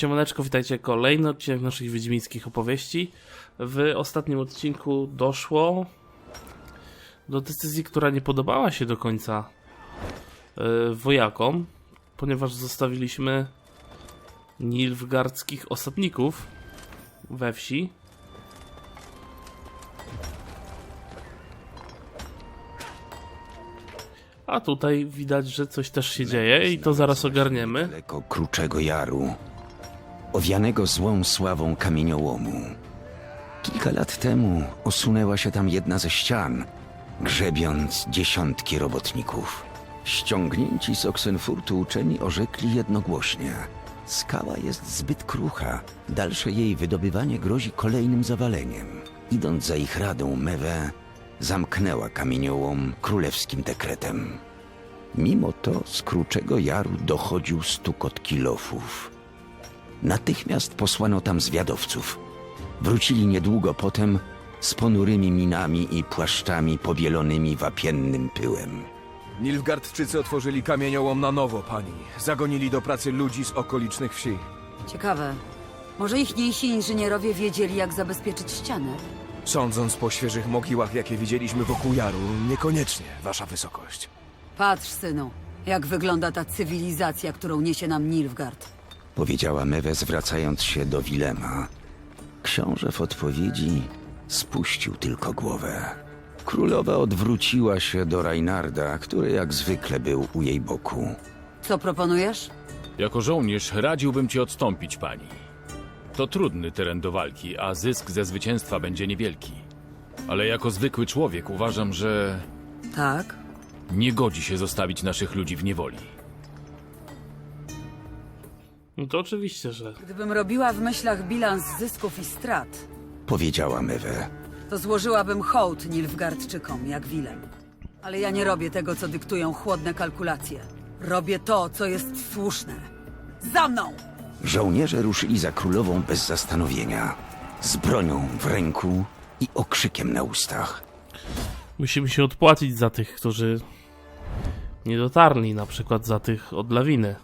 Siemaneczko, witajcie. Kolejny odcinek naszych wiedźmińskich opowieści. W ostatnim odcinku doszło do decyzji, która nie podobała się do końca yy, wojakom, ponieważ zostawiliśmy nilfgardzkich osadników we wsi. A tutaj widać, że coś też się dzieje i to zaraz ogarniemy. Daleko Kruczego Jaru, owianego złą sławą kamieniołomu. Kilka lat temu osunęła się tam jedna ze ścian, grzebiąc dziesiątki robotników. Ściągnięci z Oxenfurtu uczeni orzekli jednogłośnie. Skała jest zbyt krucha, dalsze jej wydobywanie grozi kolejnym zawaleniem. Idąc za ich radą, Mewe zamknęła kamieniołom królewskim dekretem. Mimo to z Kruczego Jaru dochodził stukot kilofów. Natychmiast posłano tam zwiadowców. Wrócili niedługo potem z ponurymi minami i płaszczami pobielonymi wapiennym pyłem. Nilfgardczycy otworzyli kamieniołom na nowo, pani. Zagonili do pracy ludzi z okolicznych wsi. Ciekawe. Może ichniejsi inżynierowie wiedzieli, jak zabezpieczyć ścianę? Sądząc po świeżych mogiłach, jakie widzieliśmy wokół Jaru, niekoniecznie, wasza wysokość. Patrz, synu, jak wygląda ta cywilizacja, którą niesie nam Nilfgaard. Powiedziała Mewe zwracając się do Wilema. Książę w odpowiedzi spuścił tylko głowę. Królowa odwróciła się do Reinarda, który jak zwykle był u jej boku. Co proponujesz? Jako żołnierz radziłbym ci odstąpić, pani. To trudny teren do walki, a zysk ze zwycięstwa będzie niewielki. Ale jako zwykły człowiek uważam, że Tak? nie godzi się zostawić naszych ludzi w niewoli. No to oczywiście, że Gdybym robiła w myślach bilans zysków i strat, Powiedziała Mewe. to złożyłabym hołd Nilfgaardczykom, jak Willem. Ale ja nie robię tego, co dyktują chłodne kalkulacje. Robię to, co jest słuszne. Za mną! Żołnierze ruszyli za królową bez zastanowienia, z bronią w ręku i okrzykiem na ustach. musimy się odpłacić za tych, którzy nie dotarli, na przykład za tych od lawiny.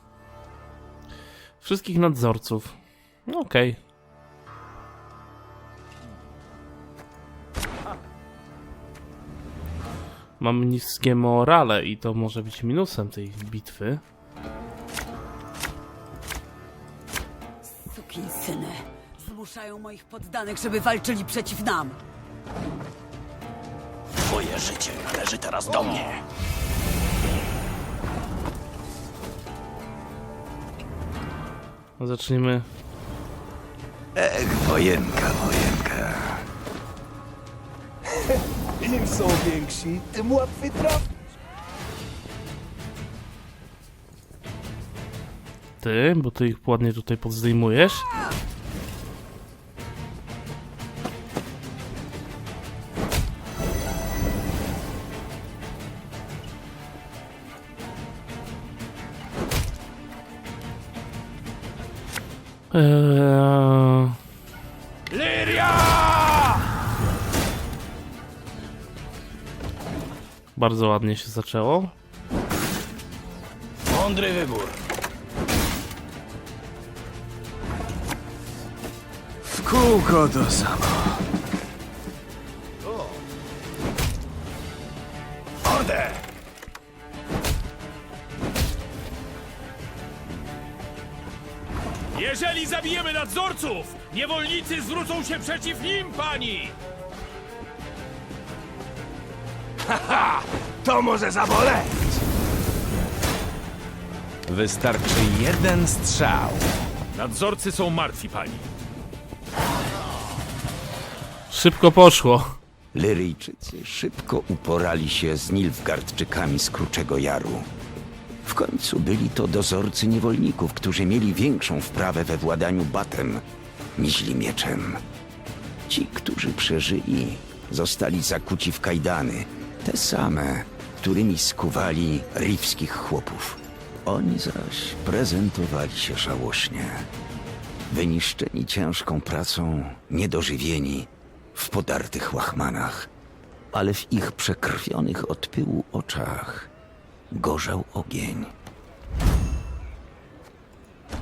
Wszystkich nadzorców. No Okej. Mam niskie morale i to może być minusem tej bitwy. Sukinsyny. Zmuszają moich poddanych, żeby walczyli przeciw nam. Twoje życie należy teraz do mnie. Zacznijmy. Ech, wojenka, wojenka. Im są więksi, tym łatwiej trafić. Ty, bo ty ich ładnie tutaj podzdejmujesz. Eee... Bardzo ładnie się zaczęło. Mądry wybór. W kółko to samo. Zabijemy nadzorców, niewolnicy zwrócą się przeciw nim, pani! To może zaboleć! Wystarczy jeden strzał. Nadzorcy są martwi, pani. Szybko poszło. Lyryjczycy szybko uporali się z Nilfgardczykami z Kruczego Jaru. W końcu byli to dozorcy niewolników, którzy mieli większą wprawę we władaniu batem niż mieczem. Ci, którzy przeżyli, zostali zakuci w kajdany, te same, którymi skuwali rifskich chłopów. Oni zaś prezentowali się żałośnie. Wyniszczeni ciężką pracą, niedożywieni, w podartych łachmanach, ale w ich przekrwionych od pyłu oczach gorzał ogień.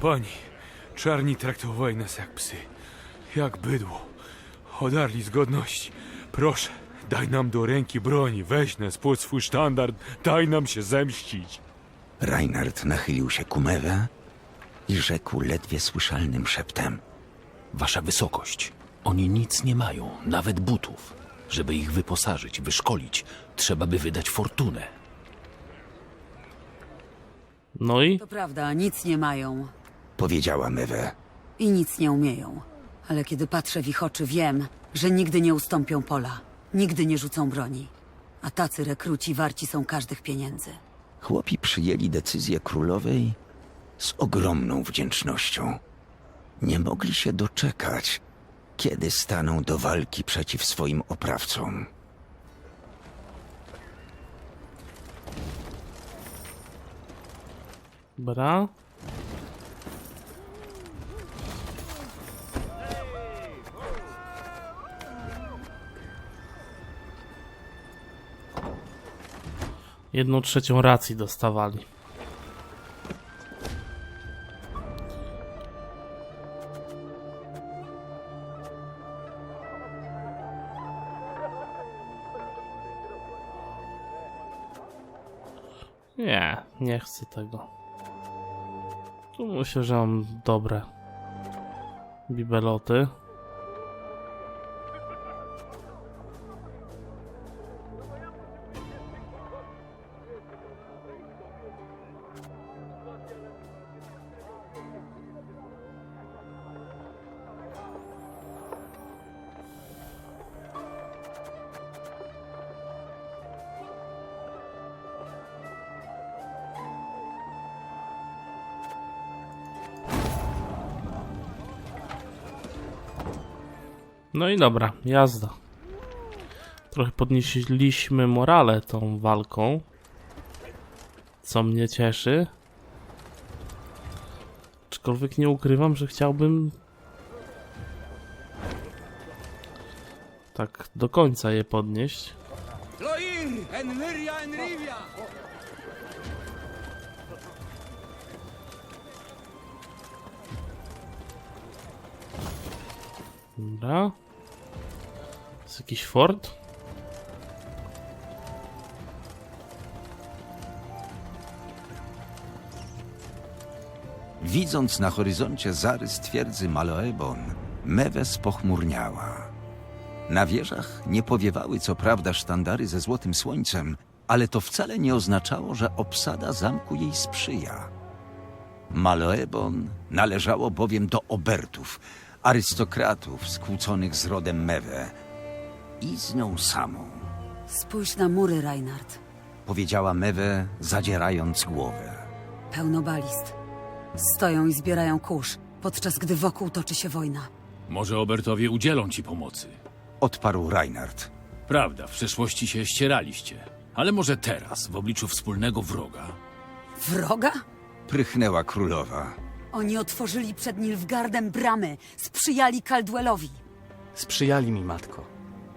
Pani, Czarni traktowali nas jak psy, jak bydło. Odarli z godności. Proszę, daj nam do ręki broni, weź nas pod swój sztandard, daj nam się zemścić. Reinhard nachylił się ku Mewe i rzekł ledwie słyszalnym szeptem. Wasza wysokość, oni nic nie mają, nawet butów. Żeby ich wyposażyć, wyszkolić, trzeba by wydać fortunę. No i To prawda, nic nie mają Powiedziała Mewe. i nic nie umieją. Ale kiedy patrzę w ich oczy, wiem, że nigdy nie ustąpią pola. Nigdy nie rzucą broni. A tacy rekruci warci są każdych pieniędzy. Chłopi przyjęli decyzję królowej z ogromną wdzięcznością. Nie mogli się doczekać, kiedy staną do walki przeciw swoim oprawcom. Dobra. Jedną trzecią racji dostawali. Nie, nie chcę tego. Tu myślę, że mam dobre bibeloty. No i dobra, jazda. Trochę podnieśliśmy morale tą walką. Co mnie cieszy. Aczkolwiek nie ukrywam, że chciałbym tak do końca je podnieść. Dobra. Jakiś fort? Widząc na horyzoncie zarys twierdzy Maloebon, Mewe spochmurniała. Na wieżach nie powiewały co prawda sztandary ze złotym słońcem, ale to wcale nie oznaczało, że obsada zamku jej sprzyja. Maloebon należało bowiem do obertów, arystokratów skłóconych z rodem Mewe i z nią samą, Spójrz na mury, Reinhard. powiedziała Mewe, zadzierając głowę. Pełno balist. Stoją i zbierają kurz, podczas gdy wokół toczy się wojna. Może Obertowie udzielą ci pomocy. Odparł Reinhard. Prawda, w przeszłości się ścieraliście. Ale może teraz, w obliczu wspólnego wroga. Wroga? Prychnęła królowa. Oni otworzyli przed Nilfgardem bramy, sprzyjali Caldwellowi. Sprzyjali mi, matko.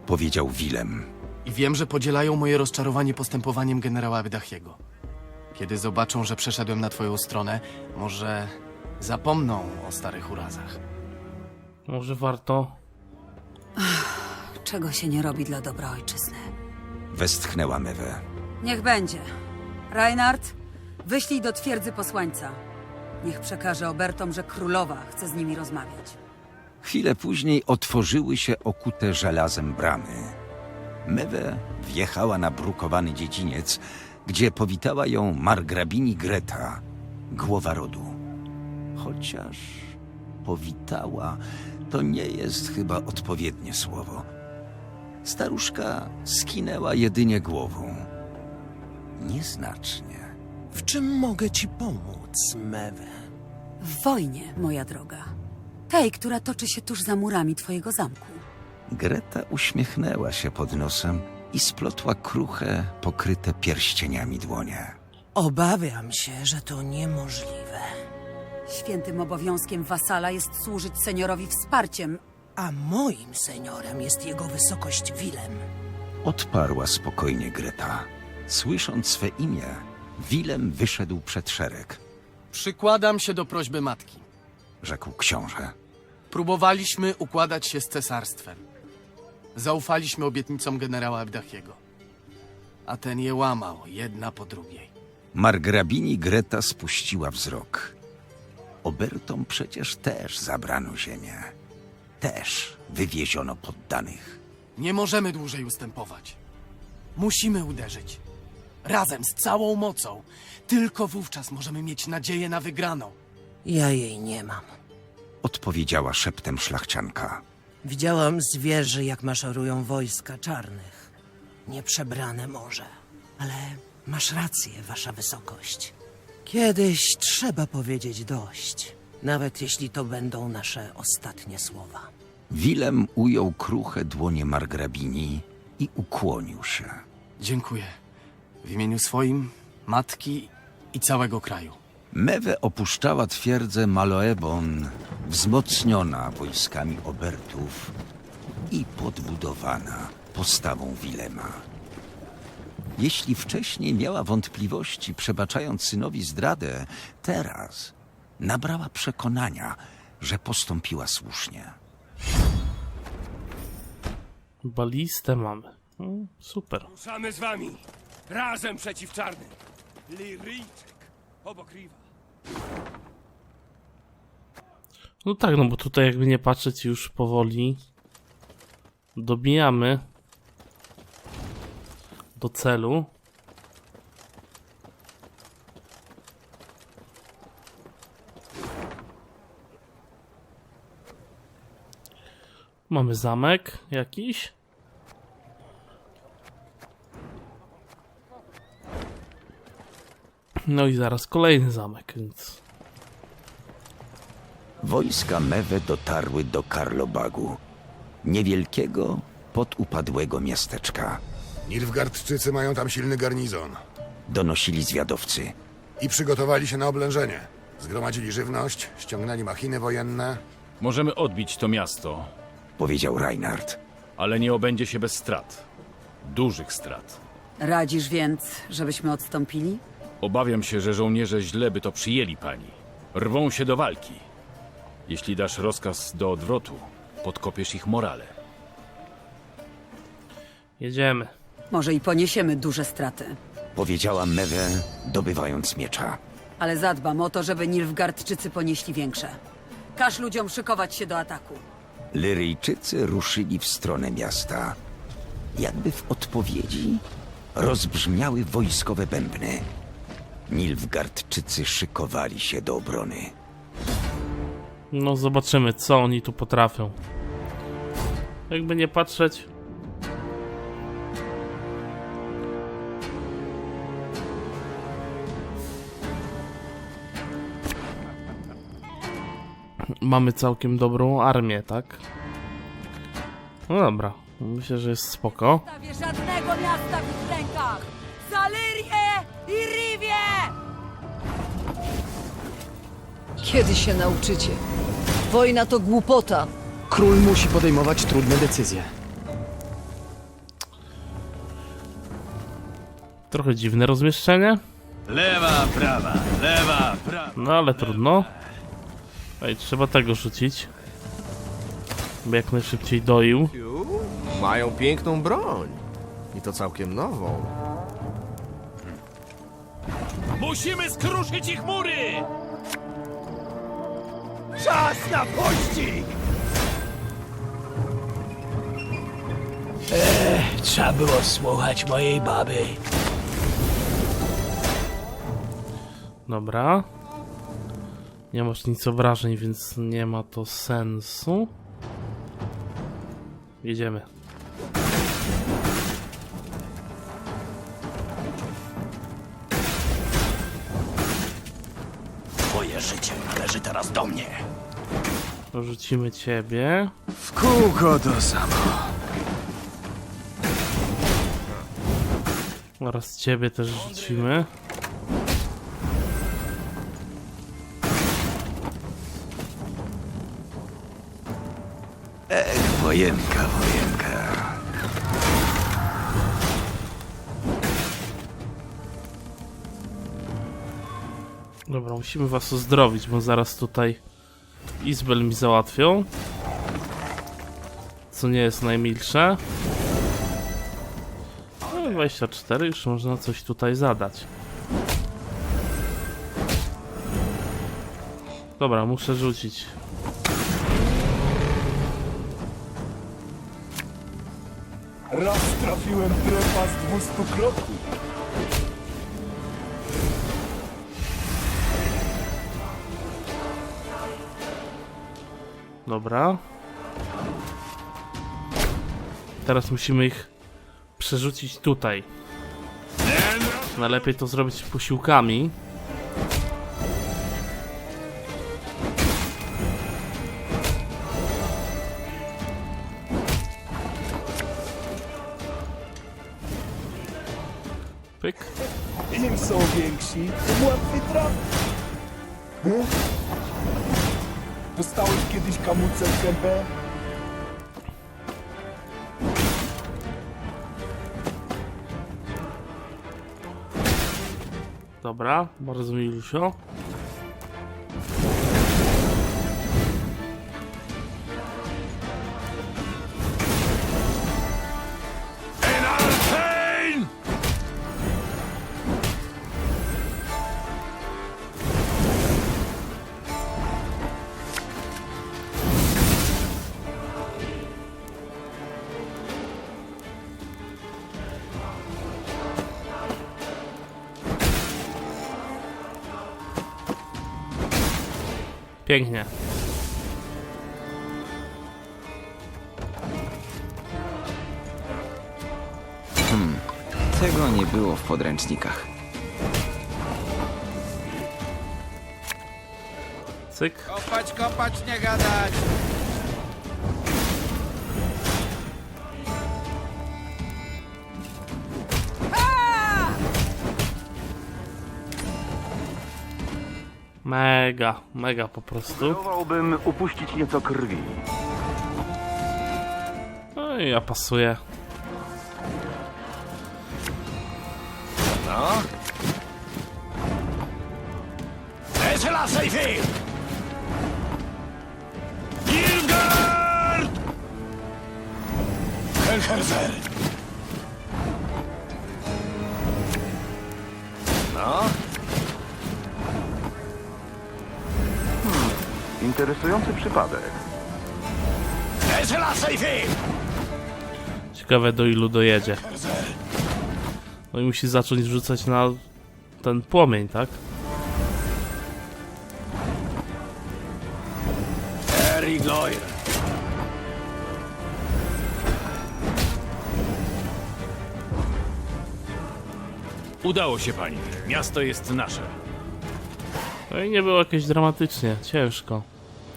Powiedział Willem. I wiem, że podzielają moje rozczarowanie postępowaniem generała Wydachiego. Kiedy zobaczą, że przeszedłem na twoją stronę, może zapomną o starych urazach. Może warto. Czego się nie robi dla dobra ojczyzny? Westchnęła Mewe. Niech będzie. Reinhard, wyślij do twierdzy posłańca. Niech przekaże Obertom, że królowa chce z nimi rozmawiać. Chwilę później otworzyły się okute żelazem bramy. Mewe wjechała na brukowany dziedziniec, gdzie powitała ją margrabini Greta, głowa rodu. Chociaż powitała to nie jest chyba odpowiednie słowo. Staruszka skinęła jedynie głową. Nieznacznie. W czym mogę ci pomóc, Mewe? W wojnie, moja droga. Tej, która toczy się tuż za murami twojego zamku. Greta uśmiechnęła się pod nosem i splotła kruche, pokryte pierścieniami dłonie. Obawiam się, że to niemożliwe. Świętym obowiązkiem wasala jest służyć seniorowi wsparciem, A moim seniorem jest jego wysokość Willem. Odparła spokojnie Greta. Słysząc swe imię, Willem wyszedł przed szereg. Przykładam się do prośby matki. Rzekł książę. Próbowaliśmy układać się z cesarstwem. Zaufaliśmy obietnicom generała Abdachiego. A ten je łamał, jedna po drugiej. Margrabini Greta spuściła wzrok. Obertom przecież też zabrano ziemię. Też wywieziono poddanych. Nie możemy dłużej ustępować. Musimy uderzyć. Razem, z całą mocą. Tylko wówczas możemy mieć nadzieję na wygraną. Ja jej nie mam. Odpowiedziała szeptem szlachcianka. Widziałam z wieży, jak maszerują wojska czarnych. Nieprzebrane może. Ale masz rację, wasza wysokość. Kiedyś trzeba powiedzieć dość. Nawet jeśli to będą nasze ostatnie słowa. Wilem ujął kruche dłonie margrabini i ukłonił się. Dziękuję. W imieniu swoim, matki i całego kraju. Mewe opuszczała twierdzę Maloebon, wzmocniona wojskami Obertów i podbudowana postawą Wilema. Jeśli wcześniej miała wątpliwości, przebaczając synowi zdradę, teraz nabrała przekonania, że postąpiła słusznie. Balistę mamy. Mm, super. Ruszamy z wami. Razem przeciw czarnym. Liryjczyk. Obok Riva. No tak, no bo tutaj jakby nie patrzeć już powoli dobijamy do celu. Mamy zamek jakiś. No i zaraz kolejny zamek, więc Wojska Mewe dotarły do Karlobagu, niewielkiego, podupadłego miasteczka. Nilfgardczycy mają tam silny garnizon Donosili zwiadowcy. i przygotowali się na oblężenie. Zgromadzili żywność, ściągnęli machiny wojenne. Możemy odbić to miasto, powiedział Reinhard. ale nie obędzie się bez strat. Dużych strat. Radzisz więc, żebyśmy odstąpili? Obawiam się, że żołnierze źle by to przyjęli, pani. Rwą się do walki. Jeśli dasz rozkaz do odwrotu, podkopiesz ich morale. jedziemy. Może i poniesiemy duże straty. Powiedziała Mewe, dobywając miecza. Ale zadbam o to, żeby Nilfgardczycy ponieśli większe. Każ ludziom szykować się do ataku. Lyryjczycy ruszyli w stronę miasta. Jakby w odpowiedzi rozbrzmiały wojskowe bębny. Nilfgardczycy szykowali się do obrony. No zobaczymy, co oni tu potrafią. Jakby nie patrzeć. Mamy całkiem dobrą armię, tak? No dobra, myślę, że jest spoko. Stawię żadnego miasta w ich rękach! Zalyrię i Kiedy się nauczycie? Wojna to głupota. Król musi podejmować trudne decyzje. Trochę dziwne rozmieszczenie. Lewa, prawa, lewa, prawa. No ale trudno. Ej, trzeba tego rzucić. By jak najszybciej doił. Mają piękną broń. I to całkiem nową. Musimy skruszyć ich mury! Czas na pościg! Trzeba było słuchać mojej baby. Dobra. Nie masz nic obrażeń, więc nie ma to sensu. Jedziemy. Do mnie. Rzucimy ciebie. W kółko to samo. Oraz ciebie też rzucimy. Wojenka, wojenka. Dobra, musimy was uzdrowić, bo zaraz tutaj Izbel mi załatwią. Co nie jest najmilsze. No, 24, już można coś tutaj zadać. Dobra, muszę rzucić. Raz trafiłem trepa z 200 kroków. Dobra. Teraz musimy ich przerzucić tutaj. Najlepiej to zrobić posiłkami. Bardzo Pięknie. Tego nie było w podręcznikach. Cyk. Kopać, kopać, nie gadać. Mega, mega po prostu. Próbowałbym upuścić nieco krwi. No i ja pasuję. No? Helherzer! Interesujący przypadek. Ciekawe do ilu dojedzie. No i musi zacząć rzucać na ten płomień, tak? Udało się pani. Miasto jest nasze. No i nie było jakieś dramatycznie, ciężko.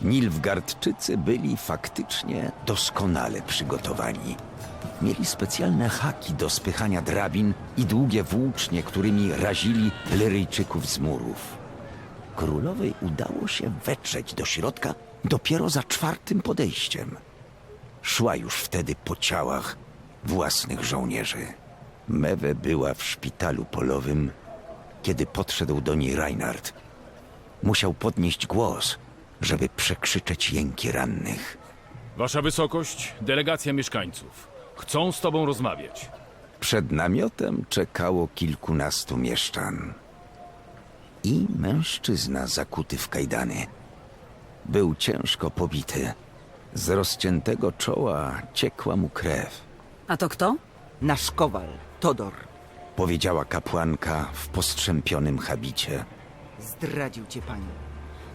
Nilfgardczycy byli faktycznie doskonale przygotowani. Mieli specjalne haki do spychania drabin i długie włócznie, którymi razili Lyryjczyków z murów. Królowej udało się wetrzeć do środka dopiero za czwartym podejściem. Szła już wtedy po ciałach własnych żołnierzy. Mewe była w szpitalu polowym, kiedy podszedł do niej Reinhard. Musiał podnieść głos, żeby przekrzyczeć jęki rannych. Wasza wysokość, delegacja mieszkańców. Chcą z tobą rozmawiać. Przed namiotem czekało kilkunastu mieszczan. I mężczyzna zakuty w kajdany. Był ciężko pobity. Z rozciętego czoła ciekła mu krew. A to kto? Nasz kowal, Todor, Powiedziała kapłanka w postrzępionym habicie. zdradził cię pani.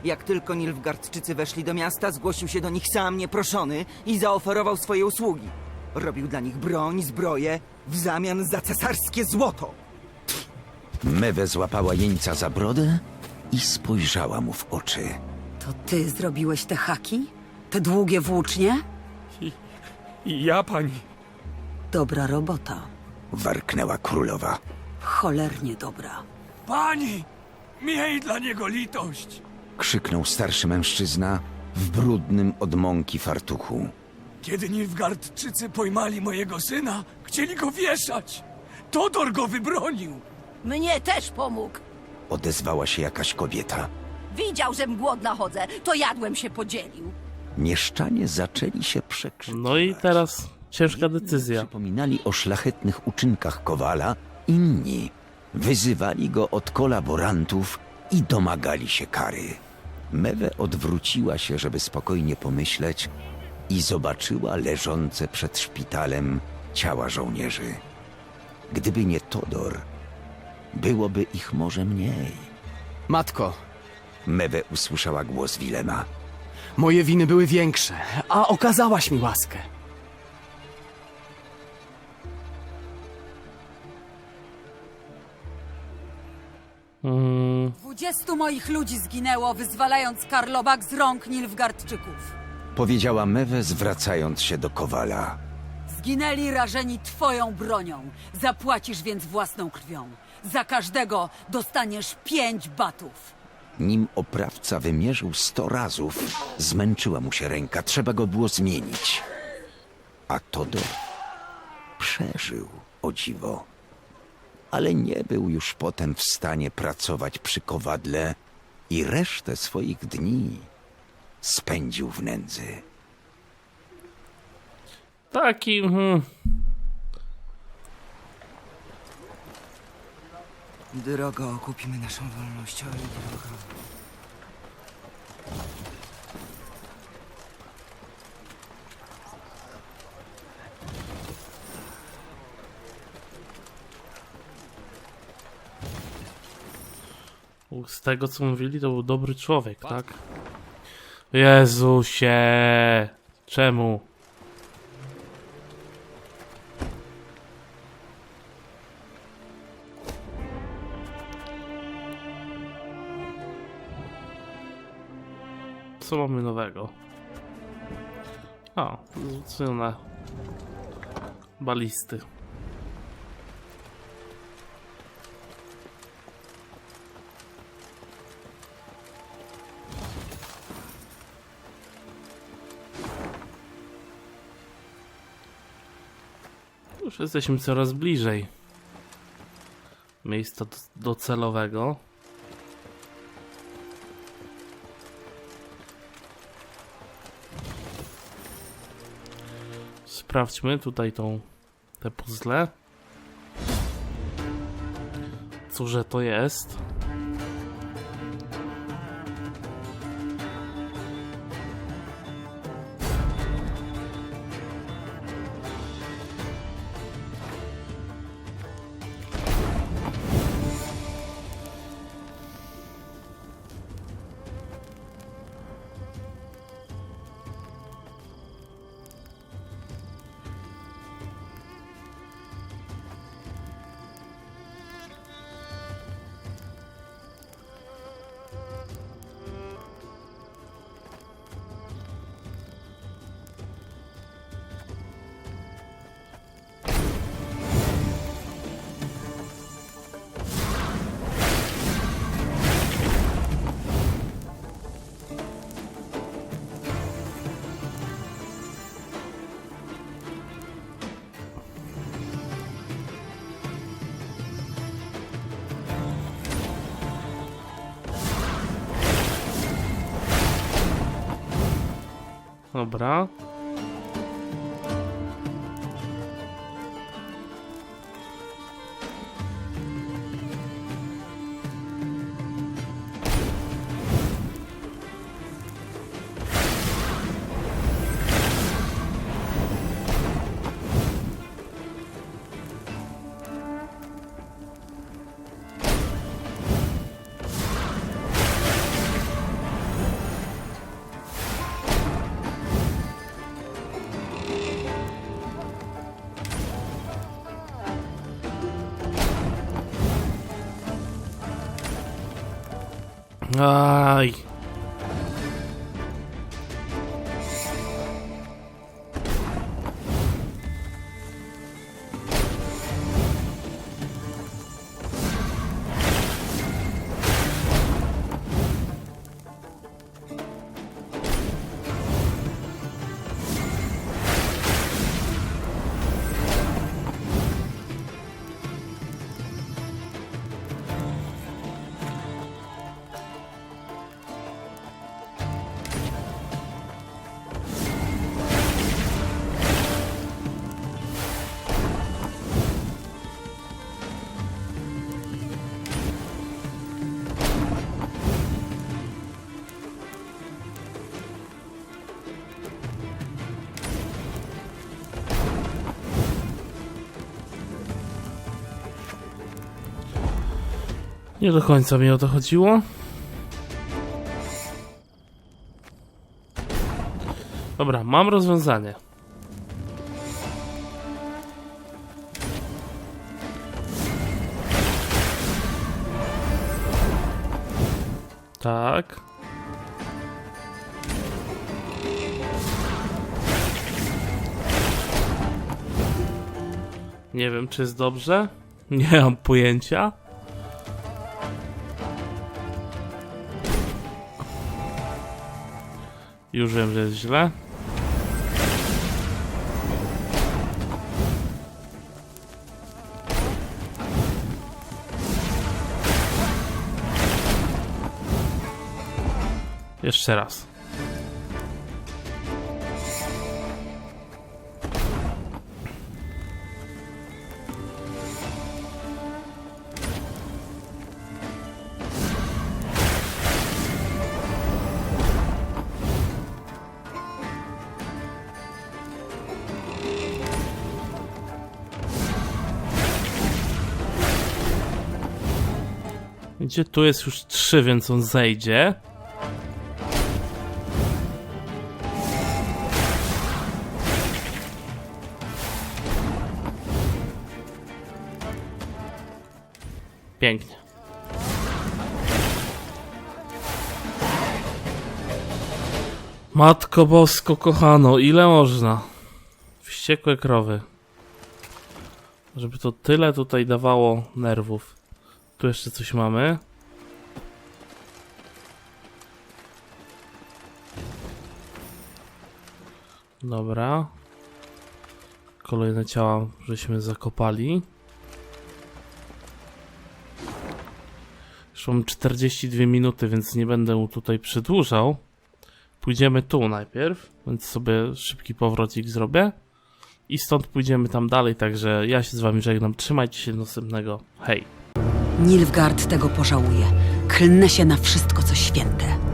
Jak tylko Nilfgardczycy weszli do miasta, zgłosił się do nich sam nieproszony i zaoferował swoje usługi. Robił dla nich broń, zbroję w zamian za cesarskie złoto. Mewe złapała jeńca za brodę i spojrzała mu w oczy. To ty zrobiłeś te haki? Te długie włócznie? I ja pani. Dobra robota. Warknęła królowa. Cholernie dobra. Pani! Miej dla niego litość! Krzyknął starszy mężczyzna w brudnym od mąki fartuchu. Kiedy Nilfgardczycy pojmali mojego syna, chcieli go wieszać. Todor go wybronił. Mnie też pomógł. Odezwała się jakaś kobieta. Widział, żem głodna chodzę, to jadłem się podzielił. Mieszczanie zaczęli się przekrzykiwać. No i teraz ciężka decyzja. Przypominali o szlachetnych uczynkach Kowala, inni wyzywali go od kolaborantów i domagali się kary. Mewe odwróciła się, żeby spokojnie pomyśleć i zobaczyła leżące przed szpitalem ciała żołnierzy. Gdyby nie Todor, byłoby ich może mniej. Matko, Mewe usłyszała głos Wilema. moje winy były większe, a okazałaś mi łaskę. Mm, Dwudziestu moich ludzi zginęło, wyzwalając Karlobak z rąk Nilfgardczyków. Powiedziała Mewe, zwracając się do Kowala. Zginęli rażeni twoją bronią. Zapłacisz więc własną krwią. Za każdego dostaniesz pięć batów. Nim oprawca wymierzył sto razów, zmęczyła mu się ręka, trzeba go było zmienić. A Todor przeżył, o dziwo. Ale nie był już potem w stanie pracować przy kowadle i resztę swoich dni spędził w nędzy. taki. Hmm, Drogo, kupimy naszą wolność, oj drogo. Z tego co mówili, to był dobry człowiek, tak? Jezusie! Czemu? Co mamy nowego? A, zrzucone balisty. Już jesteśmy coraz bliżej miejsca do- docelowego. Sprawdźmy tutaj tą te puzzle. Cóże to jest? no. Dobra. Aj. Nie do końca mi o to chodziło. Dobra, mam rozwiązanie. Tak. Nie wiem, czy jest dobrze. Nie mam pojęcia. Już wiem, że jest źle. Jeszcze raz. Gdzie tu jest już 3, więc on zejdzie. Pięknie. Matko Bosko, kochano, ile można? Wściekłe krowy. Żeby to tyle tutaj dawało nerwów. Tu jeszcze coś mamy. Dobra. Kolejne ciała żeśmy zakopali. Już mam 42 minuty, więc nie będę tutaj przedłużał. Pójdziemy tu najpierw, więc sobie szybki powrocik zrobię. I stąd pójdziemy tam dalej, także ja się z wami żegnam. Trzymajcie się do następnego. Hej! Nilfgaard tego pożałuje. Klnę się na wszystko, co święte.